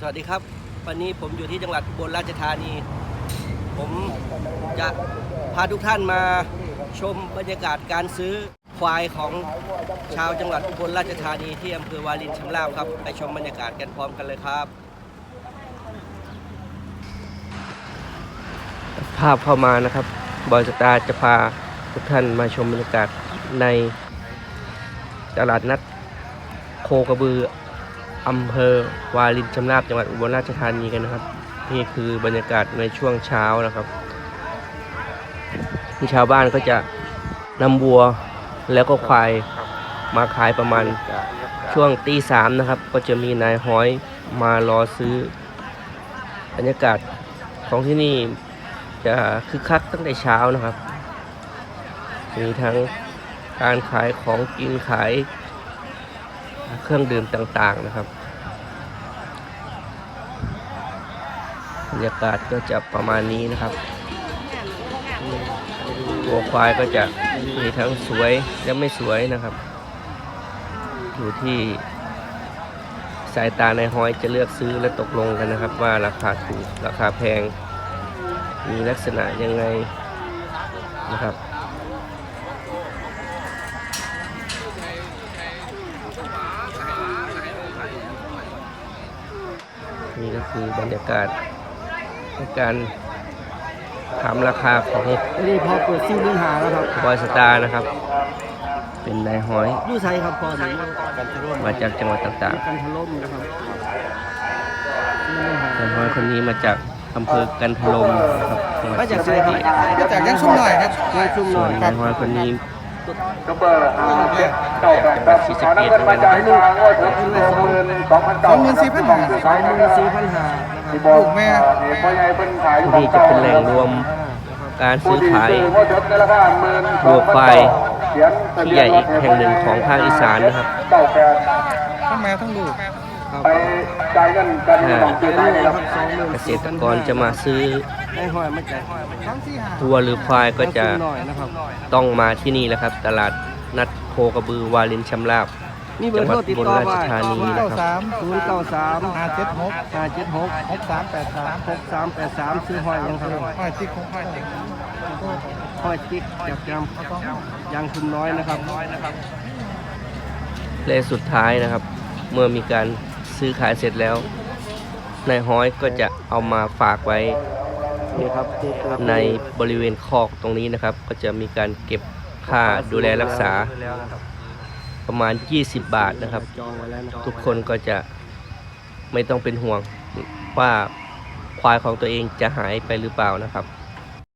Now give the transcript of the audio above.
สวัสดีครับ วันนี้ผมอยู่ที่จังหวัดอุบลราชธานี ผมจะพาทุกท่านมาชมบรรยากาศการซื้อควายของชาวจังหวัดอุบลราชธานีที่อำเภอวารินชำราบครับ ไปชมบรรยากาศกันพร้อมกันเลยครับ ภาพเข้ามานะครับบอยสตาร์จะพาทุกท่านมาชมบรรยากาศในตลาดนัดโคกระบือ อำเภอวารินชำราบจังหวัดอุบลราชธานีกันนะครับ นี่คือบรรยากาศในช่วงเช้านะครับที่ชาวบ้านก็จะนำวัวแล้วก็ควายมาขายประมาณช่วงตีสามนะครับ ก็จะมีนายห้อยมารอซื้อบรรยากาศของที่นี่จะคึกคักตั้งแต่เช้านะครับ มีทั้งการขายของกินขาย เครื่องดื่มต่างๆนะครับบรรยากาศก็จะประมาณนี้นะครับวัวควายก็จะมีทั้งสวยและไม่สวยนะครับ อยู่ที่สายตาในห้อยจะเลือกซื้อและตกลงกันนะครับ ว่าราคาถูกราคาแพง มีลักษณะยังไงนะครับ นี่ก็คือบรรยากาศในการถามราคาของนี่พอเปิดซิ่งเรื่องหาแล้วครับบอยสตาร์นะครับ เป็นนายห้อยยู่ไซครับพอนี้กันทะล่มมาจากจังหวัดต่างกันทะล่มนะครับซิ่งเรื่องหาๆนายห้อยคนนี้มาจากอำเภอกันทลมนะครับจังหวัดมาจากศรีไซสะครับเกษมาจากยังชุ่มหน่อยครับงานชุ่มหส่น่วอนยนายห้อยคนนี้ ซุปเปอร์อาร์เจ็ดเก้าแปดแปดขอน้ำเงินมาจ่ายทางว่าถึงสองหมื่นสองพันเก้าสองหมื่นสี่พันห้าสองหมื่นสี่พันหาที่บอกแม่นี่พ่อใหญ่เป็นขายที่นี่จะเป็นแหล่งรวมการซื้อขายว่าเดิมในราคาหมื่นวัวควายที่ใหญ่อีกแห่งหนึ่งของภาคอีสานนะครับเก้าแปดทั้งแม่ทั้งลูกครับไปจ่ายเงินกันสองปีเป็นได้เรื่องคครัรับบสองหมื่นเกษตรกรจะมาซื้อ ได้ห้อยไม่จ่ายทั้งสี่ห้าวัวหรือควายก็จะงานชุ่มหน่อยนะครับต้องมาที่นี่แหละครับ ตลาดนัดโคกระบือวาลินชำราบมีเบอร์โทรติดต่อไว้จังหวัดอุบลราชธานีนะครับศูนย์เก้าสามห้าเจ็ดหกห้าเจ็ดหกหกสามแปดสามหกสามแปดสามซื้อห้อยยังครับห้อยติ๊กหกห้อยติ๊กห้อยจิ๊กจากยำยางคุณน้อยนะครับและสุดท้ายนะครับ เมื่อมีการซื้อขายเสร็จแล้วนายห้อยก็จะเอามาฝากไว้ นี่ครับนี่ครับในบริเวณคอกตรงนี้นะครับ ก็จะมีการเก็บค่าดูแลรักษาประมาณ 20 บาทนะครับจองไว้แล้วนะทุกคนก็จะไม่ต้องเป็นห่วงว่าควายของตัวเองจะหายไปหรือเปล่านะครับ